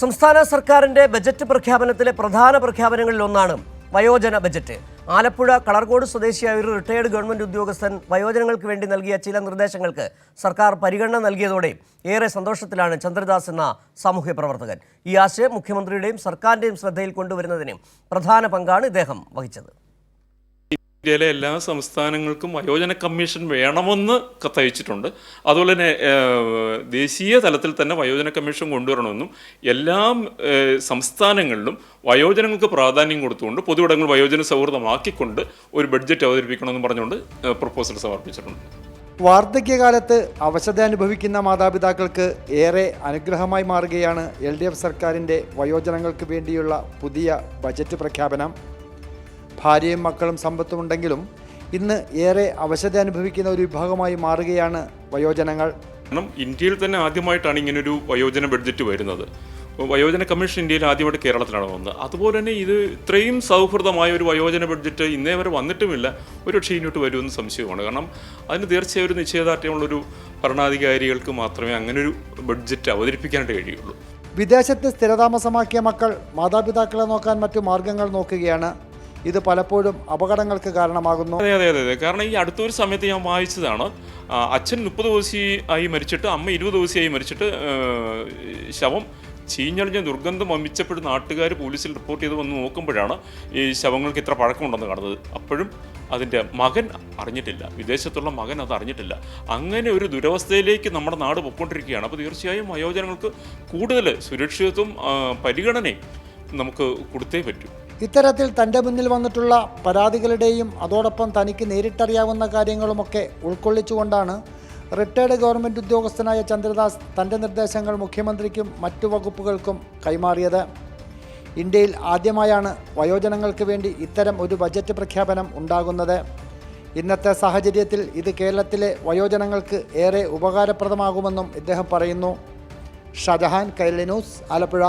സംസ്ഥാന സർക്കാരിന്റെ ബജറ്റ് പ്രഖ്യാപനത്തിലെ പ്രധാന പ്രഖ്യാപനങ്ങളിൽ ഒന്നാണ് വയോജന ബജറ്റ്. ആലപ്പുഴ കളർകോട് സ്വദേശിയായ ഒരു റിട്ടയേർഡ് ഗവൺമെന്റ് ഉദ്യോഗസ്ഥൻ വയോജനങ്ങൾക്ക് വേണ്ടി നൽകിയ ചില നിർദ്ദേശങ്ങൾക്ക് സർക്കാർ പരിഗണന നൽകിയതോടെ ഏറെ സന്തോഷത്തിലാണ് ചന്ദ്രദാസ് എന്ന സാമൂഹ്യ പ്രവർത്തകൻ. ഈ ആശയം മുഖ്യമന്ത്രിയുടെയും സർക്കാരിന്റെയും ശ്രദ്ധയിൽ കൊണ്ടുവരുന്നതിന് പ്രധാന പങ്കാണ് ഇദ്ദേഹം വഹിച്ചത്. ഇന്ത്യയിലെ എല്ലാ സംസ്ഥാനങ്ങൾക്കും വയോജന കമ്മീഷൻ വേണമെന്ന് കത്തയച്ചിട്ടുണ്ട്. അതുപോലെ തന്നെ ദേശീയ തലത്തിൽ തന്നെ വയോജന കമ്മീഷൻ കൊണ്ടുവരണമെന്നും എല്ലാ സംസ്ഥാനങ്ങളിലും വയോജനങ്ങൾക്ക് പ്രാധാന്യം കൊടുത്തുകൊണ്ട് പൊതുവിടങ്ങൾ വയോജന സൗഹൃദമാക്കിക്കൊണ്ട് ഒരു ബഡ്ജറ്റ് അവതരിപ്പിക്കണമെന്ന് പറഞ്ഞുകൊണ്ട് പ്രപ്പോസൽ സമർപ്പിച്ചിട്ടുണ്ട്. വാർദ്ധക്യകാലത്ത് അവശത അനുഭവിക്കുന്ന മാതാപിതാക്കൾക്ക് ഏറെ അനുഗ്രഹമായി മാറുകയാണ് എൽ ഡി എഫ് സർക്കാരിന്റെ വയോജനങ്ങൾക്ക് വേണ്ടിയുള്ള പുതിയ ബജറ്റ് പ്രഖ്യാപനം. ഭാര്യയും മക്കളും സമ്പത്തും ഉണ്ടെങ്കിലും ഇന്ന് ഏറെ അവശത അനുഭവിക്കുന്ന ഒരു വിഭാഗമായി മാറുകയാണ് വയോജനങ്ങൾ. കാരണം ഇന്ത്യയിൽ തന്നെ ആദ്യമായിട്ടാണ് ഇങ്ങനൊരു വയോജന ബഡ്ജറ്റ് വരുന്നത്. വയോജന കമ്മീഷൻ ഇന്ത്യയിൽ ആദ്യമായിട്ട് കേരളത്തിലാണ് വന്നത്. അതുപോലെ തന്നെ ഇത് ഇത്രയും സൗഹൃദമായ ഒരു വയോജന ബഡ്ജറ്റ് ഇന്നേ വരെ വന്നിട്ടുമില്ല. ഒരു പക്ഷേ ഇങ്ങോട്ട് വരുമെന്ന് സംശയമാണ്. കാരണം അതിന് തീർച്ചയായും ഒരു നിശ്ചയദാർഢ്യമുള്ളൊരു ഭരണാധികാരികൾക്ക് മാത്രമേ അങ്ങനെ ഒരു ബഡ്ജറ്റ് അവതരിപ്പിക്കാനായിട്ട് കഴിയുള്ളൂ. വിദേശത്ത് സ്ഥിരതാമസമാക്കിയ മക്കൾ മാതാപിതാക്കളെ നോക്കാൻ മറ്റു മാർഗങ്ങൾ നോക്കുകയാണ് ഇത് പലപ്പോഴും അപകടങ്ങൾക്ക് കാരണമാകുന്നു. അതെ അതെ അതെ കാരണം ഈ അടുത്തൊരു സമയത്ത് ഞാൻ വായിച്ചതാണ് അച്ഛൻ മുപ്പത് ദിവസമായി മരിച്ചിട്ട് അമ്മ ഇരുപത് ദിവസമായി മരിച്ചിട്ട് ശവം ചീഞ്ഞളിഞ്ഞ ദുർഗന്ധം വമിച്ചപ്പോൾ നാട്ടുകാർ പോലീസിൽ റിപ്പോർട്ട് ചെയ്ത് വന്ന് നോക്കുമ്പോഴാണ് ഈ ശവങ്ങൾക്ക് ഇത്ര പഴക്കമുണ്ടെന്ന് കാണുന്നത്. അപ്പോഴും അതിന്റെ മകൻ അറിഞ്ഞിട്ടില്ല. വിദേശത്തുള്ള മകൻ അത് അറിഞ്ഞിട്ടില്ല. അങ്ങനെ ഒരു ദുരവസ്ഥയിലേക്ക് നമ്മുടെ നാട് പൊയ്ക്കൊണ്ടിരിക്കുകയാണ്. അപ്പോൾ തീർച്ചയായും വയോജനങ്ങൾക്ക് കൂടുതൽ സുരക്ഷിതത്വം പരിഗണനയും നമുക്ക് കൊടുത്തേ പറ്റൂ. ഇത്തരത്തിൽ തന്റെ മുന്നിൽ വന്നിട്ടുള്ള പരാതികളുടെയും അതോടൊപ്പം തനിക്ക് നേരിട്ടറിയാവുന്ന കാര്യങ്ങളുമൊക്കെ ഉൾക്കൊള്ളിച്ചുകൊണ്ടാണ് റിട്ടയർഡ് ഗവൺമെന്റ് ഉദ്യോഗസ്ഥനായ ചന്ദ്രദാസ് തന്റെ നിർദ്ദേശങ്ങൾ മുഖ്യമന്ത്രിക്കും മറ്റു വകുപ്പുകൾക്കും കൈമാറിയത്. ഇന്ത്യയിൽ ആദ്യമായാണ് വയോജനങ്ങൾക്ക് വേണ്ടി ഇത്തരം ഒരു ബജറ്റ് പ്രഖ്യാപനം ഉണ്ടാകുന്നത്. ഇന്നത്തെ സാഹചര്യത്തിൽ ഇത് കേരളത്തിലെ വയോജനങ്ങൾക്ക് ഏറെ ഉപകാരപ്രദമാകുമെന്നും ഇദ്ദേഹം പറയുന്നു. ഷജഹാൻ കൈരളി ന്യൂസ് ആലപ്പുഴ.